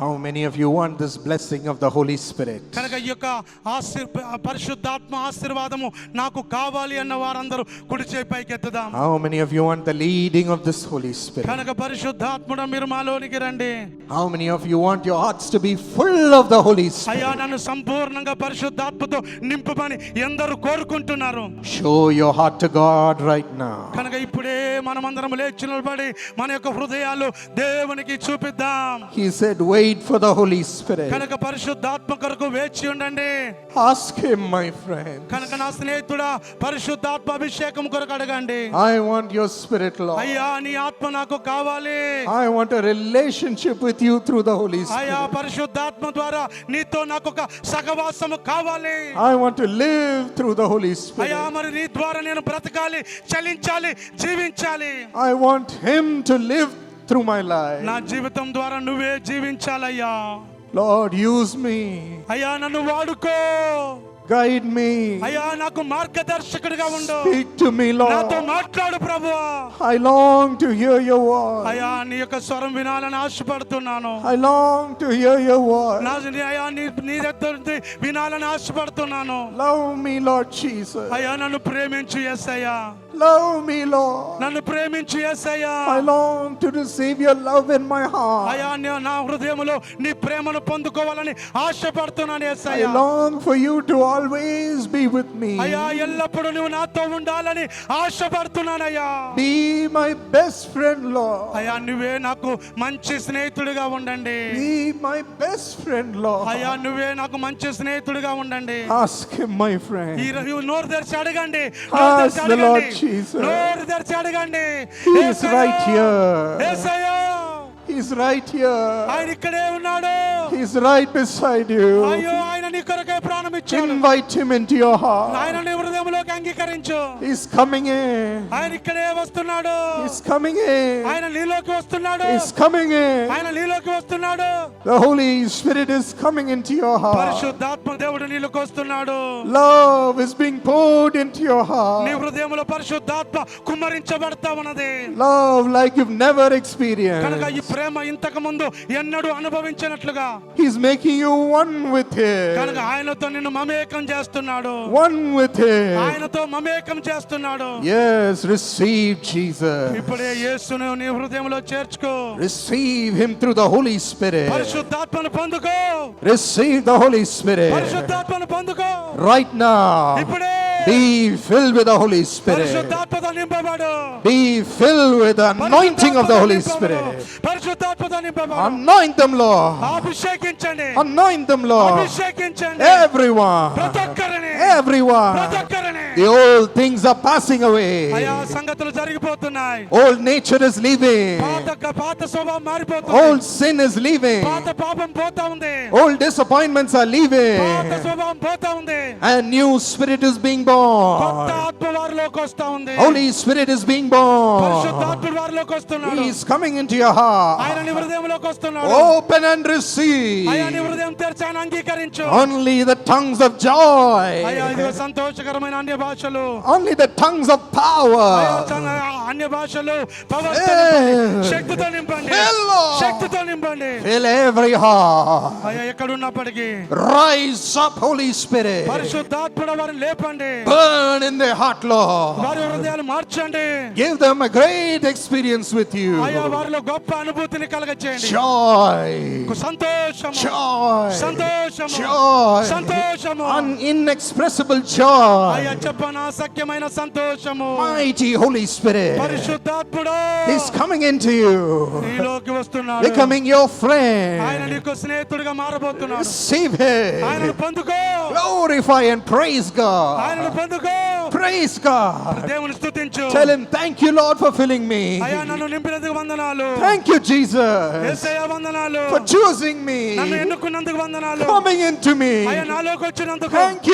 How many of you want this blessing of the Holy Spirit? కనుక ఈ యొక్క ఆశీర్ పరిశుద్ధాత్మ ఆశీర్వాదము నాకు కావాలి అన్న వారందరూ కుడి చేయి పైకి ఎత్తుదాం How many of you want the leading of this Holy Spirit? కనుక పరిశుద్ధాత్ముడు మీరు మాలోనికి రండి How many of you want your hearts to be full of the Holy Spirit? అయ్యా నన్ను సంపూర్ణంగా పరిశుద్ధాత్మతో నింపమని ఎందరు కోరుకుంటున్నారు Show your heart to God right now. కనుక ఇప్పుడే మనమందరం లేచి నిలబడి మన యొక్క హృదయాలు దేవునికి చూపిద్దాం He said, Wait for the Holy Spirit. కనుక పరిశుద్ధాత్మ కొరకు వేచి ఉండండి Ask Him, my friend. కనుక నా స్నేహితుడా పరిశుద్ధాత్మ అభిషేకం కొరకు అడగండి I want your spirit, Lord. అయ్యా నీ ఆత్మ నాకు కావాలి I want a relationship with you through the Holy అయ్యా Spirit. పరిశుద్ధాత్మ ద్వారా నీతో నాకు ఒక సహవాసము కావాలి I want to live through the Holy అయ్యా Spirit. మరి నీ ద్వారా నేను బ్రతకాలి చలించాలి జీవించాలి I want Him to live through my life. నా జీవితం ద్వారా నువ్వే జీవించాలయ్యా. Lord, యూస్ మీ అయ్యా నన్ను వాడుకో. గైడ్ మీ అయ్యా నాకు మార్గదర్శకుడిగా ఉండు. స్పీక్ టు మీ లార్డ్ నాతో మాట్లాడు ప్రభువా. I long to hear your voice అయ్యా నీ యొక్క స్వరం వినాలని ఆశపడుతున్నాను. I long to hear your voice నా అయ్యా నీ నీ దగ్గర వినాలని ఆశపడుతున్నాను. లవ్ మీ లార్డ్ జీసస్ అయ్యా నన్ను ప్రేమించు యేసయ్యా. Love me, Lord. నన్ను ప్రేమించు ఎస్ అయ్యా I long to receive your love in my heart. అయ్యా నీ- హృదయములో నీ ప్రేమను పొందుకోవాలని ఆశపడుతున్నాను I అయ్యా long for you to always be with me. అయ్యా ఎల్లప్పుడూ నువ్వు నాతో ఉండాలని ఆశపడుతున్నానయ్యా Be my best friend, Lord. అయ్యా నువ్వే నాకు మంచి స్నేహితుడిగా ఉండండి Be my best friend, Lord. అయ్యా నువ్వే నాకు మంచి స్నేహితుడిగా ఉండండి Ask him, my friend. ఈ నోరు తెరిచి అడగండి నోరు Ask తెరిచి the Lord అడగండి. Jesus. He's right here. Yesayya! He's right here. ఆయన ఇక్కడే ఉన్నాడు He's right beside you. అయ్యో ఆయన నీ కొరకే ప్రాణం ఇచ్చాడు Invite him into your heart. ఆయన నీ హృదయంలోకి అంగీకరించు He's coming in. ఆయన ఇక్కడే వస్తున్నాడు He's coming in. ఆయన నీలోకి వస్తున్నాడు He's coming in. ఆయన నీలోకి వస్తున్నాడు The Holy Spirit is coming into your heart. పరిశుద్ధాత్మ దేవుడు నీలోకి వస్తున్నాడు Love is being poured into your నీ heart. హృదయంలో పరిశుద్ధాత్మ కుమ్మరించబడతా ఉన్నది Love like you've never కనుక ఈ experienced. ప్రేమ ఇంతకు ముందు ఎన్నడూ అనుభవించినట్లుగా He's making you one with కనుక Him. ఆయనతో నిన్ను మమేకం చేస్తున్నాడు One with Him. ఆయనతో మమేకం చేస్తున్నాడు Yes, receive Jesus. ఇప్పుడే యేసును నీ హృదయంలో చేర్చుకో Receive Him through the Holy Spirit. పరిశుద్ధాత్మను పొందుకో Receive the Holy Spirit. పరిశుద్ధాత్మను పొందుకో Right now. ఇప్పుడే be filled with the Holy Spirit. Be filled with the anointing of the Holy Spirit. Anoint them, Lord. Anoint them, Lord. Everyone. Everyone. The old things are passing away. Old nature is leaving. Old sin is leaving. Old disappointments are leaving. And new spirit is being born born. ఆత్మ వారిలోకి వస్తా ఉంది Holy Spirit is being born. పరిశుద్ధాత్మ వారిలోకి వస్తున్నాడు He's coming into your ఆయన heart. నీ హృదయంలోకి వస్తున్నాడు Open and అయ్యా నీ receive. హృదయం తెరిచి ఆయన అంగీకరించు Only the tongues of అయ్యా joy. ఇది సంతోషకరమైన అన్య భాషలు Only the tongues of అయ్యా, power. చ- అన్య భాషలు పవర్ Hey. శక్తితో నింపండి Fill, Lord. శక్తితో నింపండి Fill every heart. అయ్యా ఎక్కడ ఉన్నప్పటికీ Rise up, Holy Spirit. పరిశుద్ధాత్మడ వారిని లేపండి Burn in their heart, Lord. వారి హృదయాలు మార్చండి Give them a great experience with you. అయ్యా వారిలో గొప్ప అనుభూతిని కలగచేయండి Joy. సంతోషము Joy. సంతోషము Joy. సంతోషము An inexpressible joy. అయ్యా చెప్పన అసఖ్యమైన సంతోషము Mighty Holy Spirit పరిశుద్ధాత్ముడు is coming into you, నీలోకి వస్తున్నాడు becoming your ఆయన friend. నీకు స్నేహితుడిగా మారబోతున్నాడు Receive ఆయనను Him. పొందుకో Glorify and praise God. ఆయనను పొందుకో Praise God. దేవుని స్తుతించు Tell Him, Thank you, Lord, for filling me. అయ్యా నన్ను నింపినందుకు వందనాలు Thank you, Jesus, యేసయ్య వందనాలు for choosing నన్ను me, ఎన్నుకున్నందుకు వందనాలు coming into me. అయ్యా నాలోకి వచ్చినందుకు Thank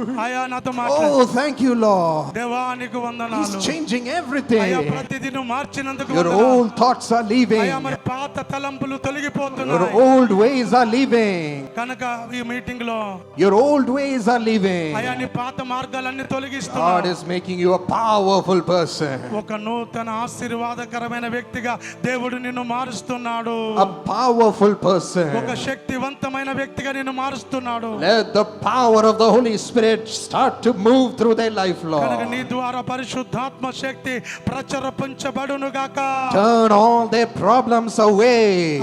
you. అయా నాతో మాట్లాడు Oh, thank you, Lord. దేవా నీకు He's వందనాలు changing అయా everything. ప్రతిదీ నువ్వు మార్చినందుకు Your వందనాలు. old thoughts are leaving. అయా మరి పాత తలంపులు Your తొలగిపోతున్నాయి old ways are leaving. కనుక ఈ మీటింగ్ లో Your old ways are leaving. అయా నీ పాత మార్గాలన్నీ God తొలగిస్తున్నాడు is making you a powerful person. ఒక నూతన ఆశీర్వాదకరమైన వ్యక్తిగా దేవుడు నిన్ను మారుస్తున్నాడు A powerful ఒక person. శక్తివంతమైన వ్యక్తిగా నిన్ను మారుస్తున్నాడు Let the power of the Holy they start to move through their life, Lord. Turn all their problems away.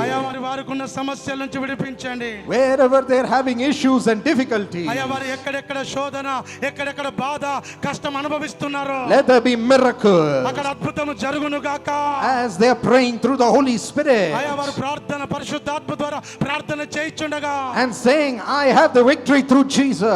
Wherever they're having issues and difficulties. Let there be miracles. As they are praying through the Holy Spirit. And saying, I have the victory through Jesus.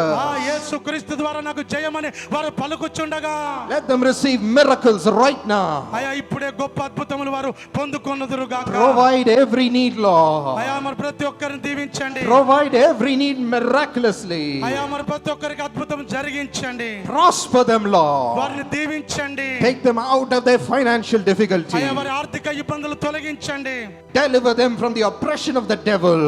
ఆ యేసు క్రీస్తు ద్వారా నాకు జయమని వారు పలుకుచుండగా Let them receive miracles right now. అయా ఇప్పుడే గొప్ప అద్భుతములు వారు పొందుకొన్నదురు గాక Provide every need, Lord. అయా మరి ప్రతి ఒక్కరిని దీవించండి Provide every need miraculously. అయా మరి ప్రతి ఒక్కరికి అద్భుతం జరిగించండి Prosper them, Lord. వారిని దీవించండి Take them out of their financial difficulty. అయా వారి ఆర్థిక ఇబ్బందులు తొలగించండి Deliver them from the oppression of the devil.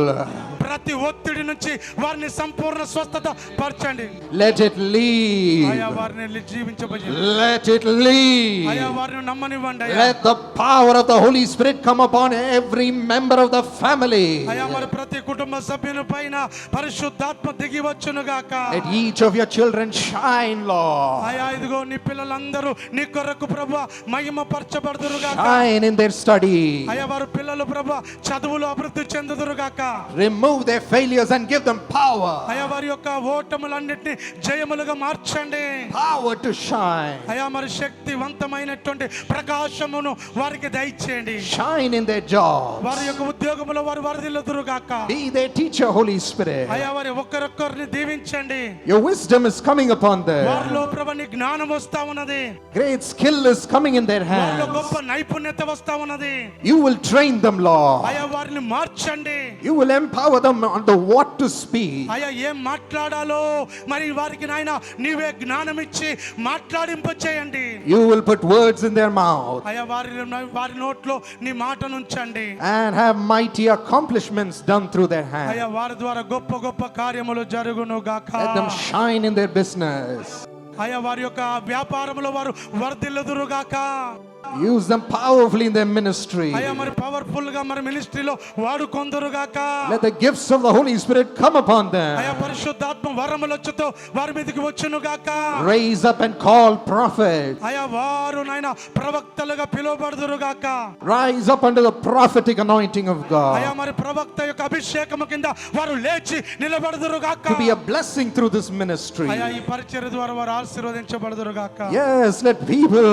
ప్రతి ఒత్తిడి నుంచి వారిని సంపూర్ణ స్వస్థత పరచండి. లెట్ ఇట్ లీవ్ వారిని జీవించబడి లెట్ ఇట్ లీవ్ వారిని నమ్మనివ్వండి let the power of the Holy Spirit come upon every member of the family అయ్యా మరి ప్రతి కుటుంబ సభ్యుని పైన పరిశుద్ధాత్మ దిగి వచ్చును గాక. Let each of your children shine Lord అయ్యా ఇదిగో నీ పిల్లలందరూ నీ కొరకు ప్రభు మహిమ పరచబడుదురు గాక. షైన్ ఇన్ దేర్ స్టడీ అయ్యా వారు పిల్లలు ప్రభు చదువులో అభివృద్ధి చెందుదురు గాక. Remove Remove their failures and give them power. అయా వారి యొక్క ఓటములన్నిటిని జయములుగా మార్చండి Power to shine. అయా మరి శక్తివంతమైనటువంటి ప్రకాశమును వారికి దయచేయండి Shine in their job. వారి యొక్క ఉద్యోగములో వారు వరదిల్లుదురు గాక Be their teacher, Holy Spirit. అయా వారి ఒక్కరొక్కరిని దీవించండి Your wisdom is coming upon them. వారిలో ప్రభు నీ జ్ఞానం వస్తా ఉన్నది Great skill is coming in their వారిలో hands. గొప్ప నైపుణ్యత వస్తా ఉన్నది You will train them, Lord. అయా వారిని మార్చండి You will empower them on the what to speak. అయ్యా ఏం మాట్లాడాలో మరి వారికి నాయన నీవే జ్ఞానం ఇచ్చి మాట్లాడింప చేయండి You will put words in their mouth అయ్యా వారి వారి నోట్లో నీ మాటను ఉంచండి and have mighty accomplishments done through their hands. అయ్యా వారి ద్వారా గొప్ప గొప్ప కార్యములు జరుగును గాక Let them shine in their business. అయ్యా వారి యొక్క వ్యాపారములో వారు వర్ధిల్లుదురు గాక Use them powerfully in their ministry. అయ్యా మరి పవర్ఫుల్ గా మరి మినిస్ట్రీలో వాడుకొందురు గాక Let the gifts of the Holy Spirit come upon అయ్యా them. పరిశుద్ధాత్మ వరములొచ్చుతో వారి మీదకి వచ్చును గాక Raise up and call prophets. అయ్యా వారు నాయన ప్రవక్తలుగా పిలువబడుదురు గాక Rise up under the prophetic anointing of అయ్యా God మరి ప్రవక్త యొక్క అభిషేకము కింద వారు లేచి నిలబడుదురు గాక to be a blessing through this ministry. అయ్యా ఈ పరిచయ ద్వారా వారు ఆశీర్వదించబడుదురు గాక Yes, let people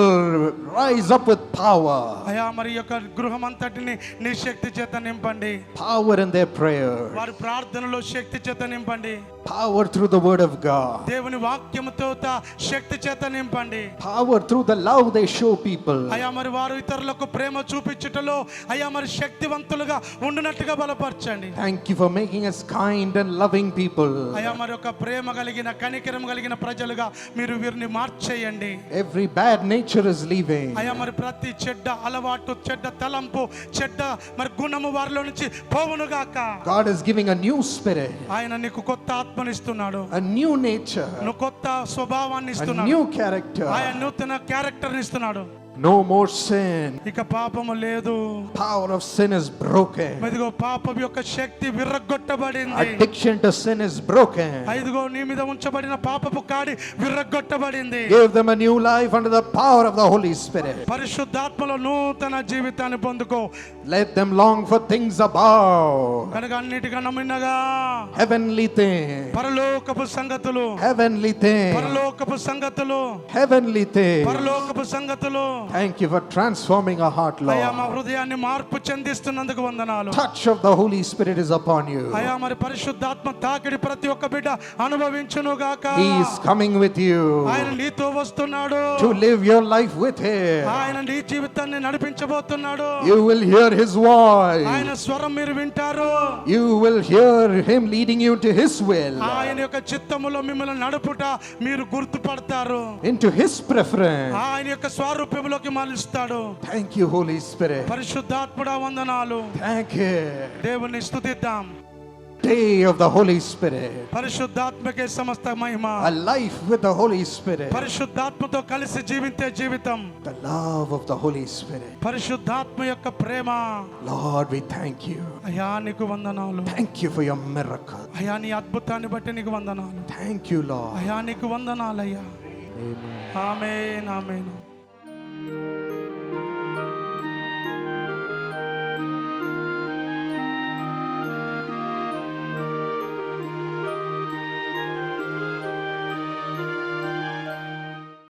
rise up takut power. అయ్యా మరి ఈ యొక్క గృహం అంతటిని నీ శక్తి చేత నింపండి Power in their prayer. వారి ప్రార్థనలో శక్తి చేత నింపండి Power through the word of God. దేవుని వాక్యముతో త- శక్తి చేత నింపండి Power through the love they show people. అయ్యా మరి వారు ఇతరులకు ప్రేమ చూపించుటలో అయ్యా మరి శక్తివంతులుగా ఉండునట్టుగా బలపరచండి Thank you for making us kind and loving people. అయ్యా మరి ఒక ప్రేమ కలిగిన కనికరం కలిగిన ప్రజలుగా మీరు వీరిని మార్చేయండి Every bad nature is leaving. అయ్యా మరి ప్రతి ప్రతి చెడ్డ అలవాటు చెడ్డ తలంపు చెడ్డ మరి గుణము వారిలో నుంచి పోవును గాక. God is giving a new spirit ఆయన నీకు కొత్త ఆత్మని ఇస్తున్నాడు అ న్యూ నేచర్ నువ్వు కొత్త స్వభావాన్ని ఇస్తున్నాడు. న్యూ క్యారెక్టర్ ఆయన నూతన క్యారెక్టర్ ఇస్తున్నాడు. No more sin. ఇక పాపము లేదు Power of sin is broken. ఇదిగో పాపం యొక్క శక్తి విర్రగొట్టబడింది Addiction to sin is broken. ఇదిగో నీ మీద ఉంచబడిన పాపపు కాడి విర్రగొట్టబడింది Give them a new life under the power of the Holy Spirit. పరిశుద్ధాత్మలో నూతన జీవితాన్ని పొందుకో Let them long for things above, కనుక అన్నిటికన్నా మిన్నగా heavenly things, పరలోకపు సంగతులు heavenly things, పరలోకపు సంగతులు heavenly things. పరలోకపు సంగతులు Thank you for transforming our heart, అయా మా Lord. హృదయాన్ని మార్పు చెందిస్తున్నందుకు వందనాలు Touch of the Holy Spirit is upon you. అయా మరి పరిశుద్ధాత్మ తాకిడి ప్రతి ఒక్క బిడ్డ అనుభవించును గాక He is coming with you ఆయన నీతో వస్తున్నాడు to live your life with Him. ఆయన నీ జీవితాన్ని నడిపించబోతున్నాడు You will hear His voice. ఆయన స్వరం మీరు వింటారు You will hear Him leading you to His will, ఆయన యొక్క చిత్తములో మిమ్మల్ని నడుపుట మీరు గుర్తుపడతారు into His preference. ఆయన యొక్క స్వారూప్యములోకి మలుస్తాడు Thank you, Holy Spirit. పరిశుద్ధాత్ముడ వందనాలు Thank you. దేవుని స్తుతిద్దాం Day of the Holy Spirit. పరిశుద్ధాత్మకే సమస్త మహిమ A life with the Holy Spirit. పరిశుద్ధాత్మతో కలిసి జీవించే జీవితం The love of the Holy Spirit. పరిశుద్ధాత్మ యొక్క ప్రేమ Lord, we thank you. అయా నీకు వందనాలు Thank you for your miracle. అయా నీ అద్భుతాన్ని బట్టి నీకు వందనాలు Thank you, Lord. అయా నీకు వందనాలయ్యా Amen. Amen amen